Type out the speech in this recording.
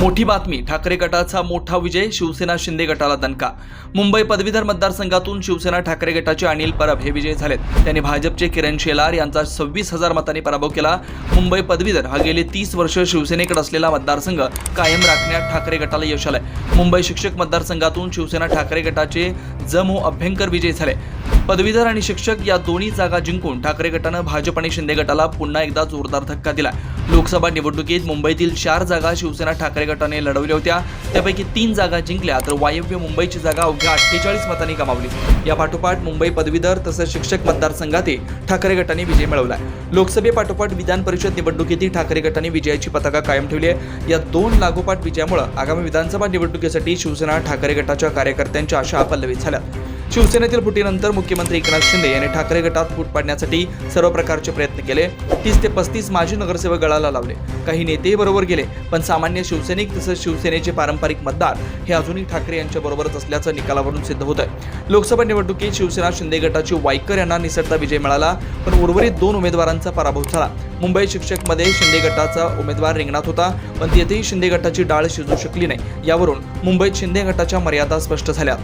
मोठी बातमी ठाकरे गटाचा मोठा विजय शिवसेना शिंदे गटाला दणका. मुंबई पदवीधर मतदारसंघातून शिवसेना ठाकरे गटाचे अनिल परब हे विजय झालेत. त्यांनी भाजपचे किरण शेलार यांचा सव्वीस हजार मतांनी पराभव केला. मुंबई पदवीधर हा गेले तीस वर्ष शिवसेनेकडे असलेला मतदारसंघ कायम राखण्यात ठाकरे गटाला यश आलंय. मुंबई शिक्षक मतदारसंघातून शिवसेना ठाकरे गटाचे जमो अभ्यंकर विजय झाले. पदवीधर आणि शिक्षक या दोन्ही जागा जिंकून ठाकरे गटानं भाजप आणि शिंदे गटाला पुन्हा एकदा जोरदार धक्का दिला लोकसभा निवडणुकीत मुंबईतील चार जागा शिवसेना ठाकरे गटाने लढवल्या होत्या. त्यापैकी तीन जागा जिंकल्या तर वायव्य मुंबईची जागा अवघ्या अठ्ठेचाळीस मतांनी गमावली. या पाठोपाठ मुंबई पदवीधर तसंच शिक्षक मतदारसंघातही ठाकरे गटाने विजय मिळवला लोकसभेपाठोपाठ विधान परिषद निवडणुकीतही ठाकरे गटाने विजयाची पताका कायम ठेवली आहे. या दोन लागोपाठ विजयामुळे आगामी विधानसभा निवडणुकीसाठी शिवसेना ठाकरे गटाच्या कार्यकर्त्यांच्या आशा पल्लवित झाल्या शिवसेनेतील फुटीनंतर मुख्यमंत्री एकनाथ शिंदे यांनी ठाकरे गटात फूट पाडण्यासाठी सर्व प्रकारचे प्रयत्न केले. तीस ते पस्तीस माजी नगरसेवक गळाला लावले. काही नेतेही बरोबर गेले पण सामान्य शिवसैनिक तसंच शिवसेनेचे पारंपरिक मतदार हे अजूनही ठाकरे यांच्या बरोबरच असल्याचं निकालावरून सिद्ध होत आहे लोकसभा निवडणुकीत शिवसेना शिंदे गटाची वायकर यांना निसटता विजय मिळाला पण उर्वरित दोन उमेदवारांचा पराभव झाला. मुंबई शिक्षकमध्ये शिंदे गटाचा उमेदवार रिंगणात होता पण तेथेही शिंदे गटाची डाळ शिजू शकली नाही. यावरून मुंबईत शिंदे गटाच्या मर्यादा स्पष्ट झाल्या.